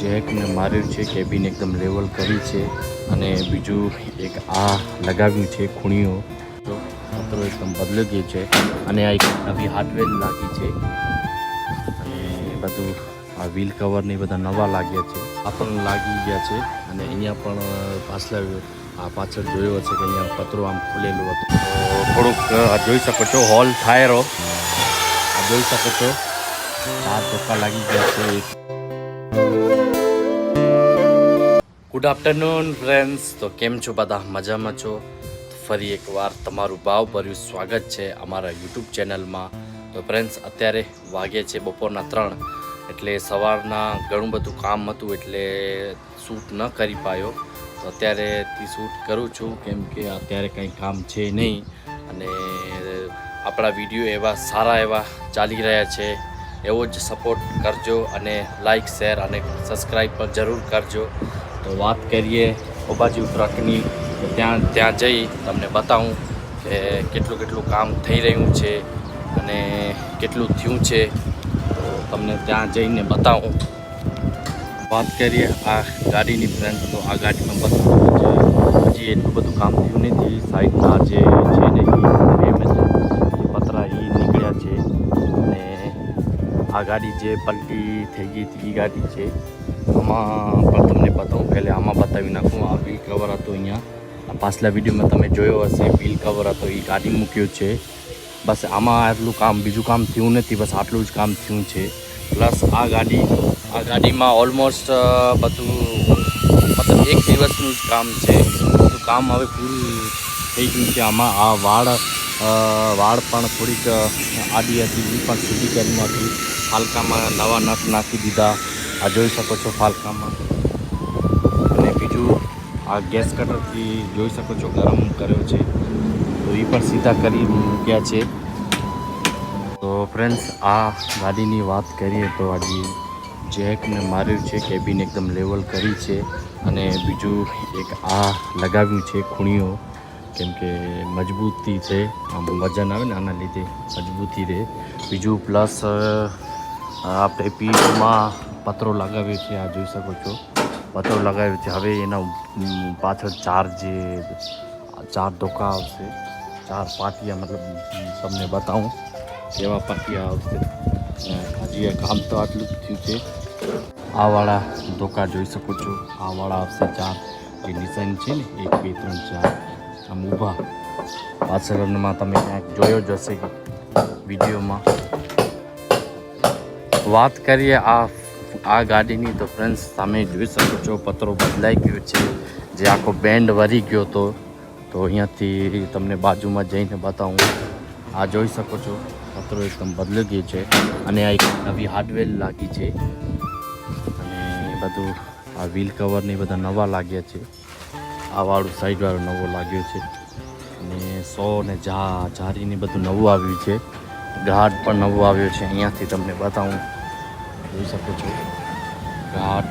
જેકને માર્યું છે કેબિન એકદમ લેવલ કરી છે અને બીજું એક આ લગાવ્યું છે ખૂણીઓ. તો પત્રો એકદમ બદલી ગયું છે અને આ એક નવી હાર્ડવેર લાગી છે. અને બધું આ વ્હીલ કવરને બધા નવા લાગ્યા છે. આ પણ લાગી ગયા છે અને અહીંયા પણ પાછલા આ પાછળ જોયો હશે કે અહીંયા પતરો આમ ખુલેલું હતું. થોડુંક જોઈ શકો છો હોલ થાયરો જોઈ શકો છો. ચાર ચોખ્ખા લાગી ગયા છે, એક ગુડ આફ્ટરનૂન ફ્રેન્ડ્સ. તો કેમ છો બધા? મજામાં છો? ફરી એકવાર તમારું ભાવભર્યું સ્વાગત છે અમારા યુટ્યુબ ચેનલમાં. તો ફ્રેન્ડ્સ, અત્યારે વાગે છે બપોરના ત્રણ. એટલે સવારના ઘણું બધું કામ હતું એટલે શૂટ ન કરી પાયો. તો અત્યારેથી શૂટ કરું છું, કેમ કે અત્યારે કંઈ કામ છે નહીં. અને આપણા વીડિયો એવા સારા એવા ચાલી રહ્યા છે. એવો જ સપોર્ટ કરજો અને લાઈક શેર અને સબસ્ક્રાઈબ પણ જરૂર કરજો. તો વાત કરીએ ઓબાજી ટ્રકની ત્યાં ત્યાં જઈ તમને બતાવું કે કેટલું કેટલું કામ થઈ રહ્યું છે અને કેટલું થયું છે. તો તમને ત્યાં જઈને બતાવું. વાત કરીએ આ ગાડીની ફ્રેન્ડ તો આ ગાડીમાં બતાવું હજી એટલું બધું કામ થયું નથી. સાઈડના જે છે ને એ પતરા એ નીકળ્યા છે. અને આ ગાડી જે પલટી થઈ ગઈ હતી એ ગાડી છે. આમાં પણ તમને બતાવું. પાછલા વિડીયોમાં તમે જોયો હશે વ્હીલ કવર હતો એ ગાડી મૂક્યો છે. બસ આમાં આટલું કામ, બીજું કામ થયું નથી, બસ આટલું જ કામ થયું છે. પ્લસ આ ગાડી, આ ગાડીમાં ઓલમોસ્ટ બધું, મતલબ એક દિવસનું જ કામ છે. બધું કામ હવે પૂરું થઈ ગયું છે આમાં. આ વાળ વાળ પણ થોડીક આડી હતી એ પણ સીધી કરી નાખી ફાલકામાં નવા નટ નાખી દીધા. આ જોઈ શકો છો ફાલકામાં. આ ગેસ કટરથી જોઈ શકો છો ગરમ કર્યો છે. તો એ પણ સીધા કરી મૂક્યા છે. તો ફ્રેન્ડ્સ આ ગાડીની વાત કરીએ તો આજે જેકને માર્યું છે કેબિન એકદમ લેવલ કરી છે અને બીજું એક આ લગાવ્યું છે ખૂણીઓ. કેમ કે મજબૂતી છે, આમ વજન આવે ને આના લીધે મજબૂતી રહે. બીજું પ્લસ આપણે પીઠમાં પતરો લગાવ્યો છે આ જોઈ શકો છો. પતરો લગાવ્યો છે. હવે એના પાછળ ચાર જે ચાર ડોકા આવશે. ચાર પાટિયા મતલબ તમને બતાવું. કેવા પાટિયા આવશે? હજી કામ તો આટલું જ થયું છે. આવાળા ડોકા જોઈ શકો છો. આવાળા આવશે ચાર. જે ડિઝાઇન છે ને, એક, બે, ત્રણ, ચાર. આમ ઊભા. પાછળમાં તમે ક્યાંક જોયો જ હશે વિડીયોમાં. વાત કરીએ આ આ ગાડીની તો ફ્રેન્ડ્સ તમે જોઈ શકો છો, પતરો બદલાઈ ગયો છે. જે આખો બેન્ડ વરી ગયો હતો. તો અહીંયાથી તમને બાજુમાં જઈને બતાવું. આ જોઈ શકો છો, પતરો એકદમ બદલી ગયો છે. અને આ એક નવી હાર્ડવેર લાગી છે. અને બધું, આ વ્હીલ કવરને બધા નવા લાગ્યા છે. આ વાળું સાઈડવાળો નવો લાગ્યો છે. અને સો ને જા જારીને બધું નવું આવ્યું છે. ગાર્ડ પણ નવો આવ્યો છે. અહીંયાથી તમને બતાવું. જોઈ શકો છો. ઘાટ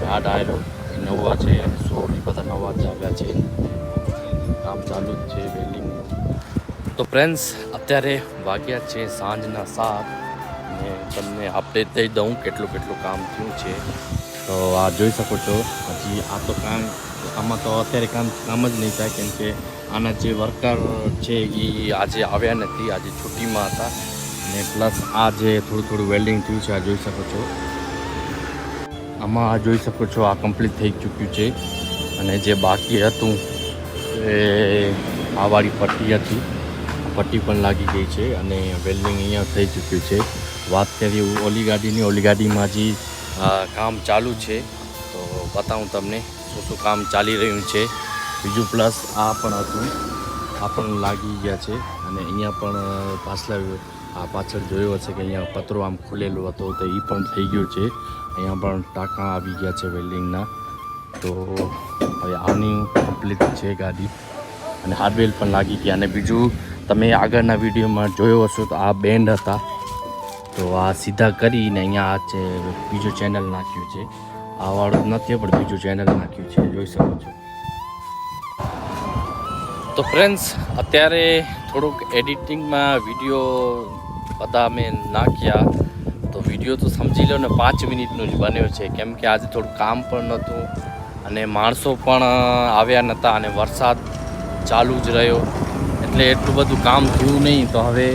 ઘાટ આવેલો નવા છે સોની બધા નવા જ આવ્યા છે. કામ ચાલુ જ છે વેલ્ડિંગનું તો ફ્રેન્ડ્સ અત્યારે વાગ્યા છે સાંજના સાત ને તમને અપડેટ દઈ દઉં કેટલું કેટલું કામ થયું છે. તો આ જોઈ શકો છો, હજી આ તો કામ, આમાં તો અત્યારે કામ કામ જ નહીં થાય કેમ કે આના જે વર્કર છે એ આજે આવ્યા નથી, આજે છુટ્ટીમાં હતા. અને પ્લસ આ જે થોડું થોડું વેલ્ડિંગ થયું છે, આ જોઈ શકો છો. આમાં આ જોઈ શકો છો, આ કમ્પ્લીટ થઈ ચૂક્યું છે. અને જે બાકી હતું, એ આવાળી પટ્ટી હતી. પટ્ટી પણ લાગી ગઈ છે અને વેલ્ડિંગ અહીંયા થઈ ચૂક્યું છે. વાત કરીએ ઓલી ગાડીની, ઓલી ગાડીમાં હજી કામ ચાલુ છે, તો બતાવું તમને શું શું કામ ચાલી રહ્યું છે. બીજું પ્લસ આ પણ હતું, આ પણ લાગી ગયા છે. અને અહીંયા પણ પાછલા આ પાછળ જોયો હશે કે અહીંયા પતરો આમ ખુલેલો હતો તો એ પણ થઈ ગયો છે. અહીંયા પણ ટાંકા આવી ગયા છે વેલ્ડિંગના. તો હવે આની કમ્પ્લીટ છે ગાડી. અને હાર્ડવેલ પણ લાગી ગયા. અને બીજું, તમે આગળના વિડીયોમાં જોયો હશો તો આ બેન્ડ હતા. તો આ સીધા કરીને અહીંયા આ છે બીજું ચેનલ નાખ્યું છે. આ વાળું નથી, પણ બીજું ચેનલ નાખ્યું છે. જોઈ શકો છો. તો ફ્રેન્ડ્સ અત્યારે થોડુંક એડિટિંગમાં વીડિયો બધા અમે નાખ્યા. તો વીડિયો તો સમજી લો ને, પાંચ મિનિટનું જ બન્યો છે. કેમ કે આજે થોડું કામ પણ નહોતું અને માણસો પણ આવ્યા નહોતા અને વરસાદ ચાલુ જ રહ્યો. એટલે એટલું બધું કામ થયું નહીં. તો હવે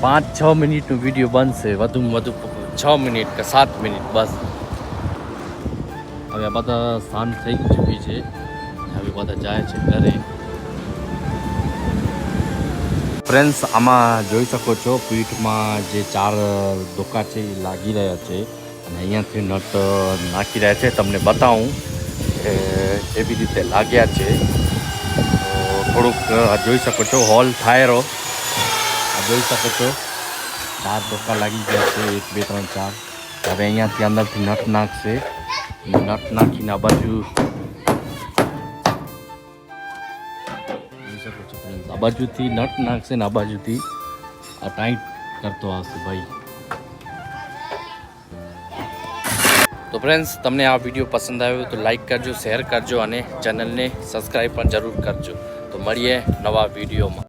પાંચ છ મિનિટનું વીડિયો બનશે. વધુમાં વધુ છ મિનિટ કે સાત મિનિટ, બસ. હવે બધા શાંત થઈ ચૂકી છે. હવે બધા જાય છે ઘરે. ફ્રેન્ડ્સ આમાં જોઈ શકો છો, પીઠમાં જે ચાર ધોકા છે એ લાગી રહ્યા છે અને અહીંયાથી નટ નાખી રહ્યા છે. તમને બતાવું કે એવી રીતે લાગ્યા છે. થોડુંક જોઈ શકો છો, હોલ થાયરો. જોઈ શકો છો, ચાર ધોકા લાગી ગયા છે, એક, બે, ત્રણ, ચાર. હવે અહીંયાથી અંદરથી નટ નાખશે. નટ નાખીને આ બાજુ આ બાજુથી નટ નાખશે ને આ બાજુથી. આ ટાઈટ કરતો આવશે ભાઈ. તો ફ્રેન્ડ્સ તમને આ વીડિયો પસંદ આવ્યો તો લાઈક કરજો શેર કરજો અને ચેનલને સબસ્ક્રાઈબ પણ જરૂર કરજો. તો મળીએ નવા વિડીયોમાં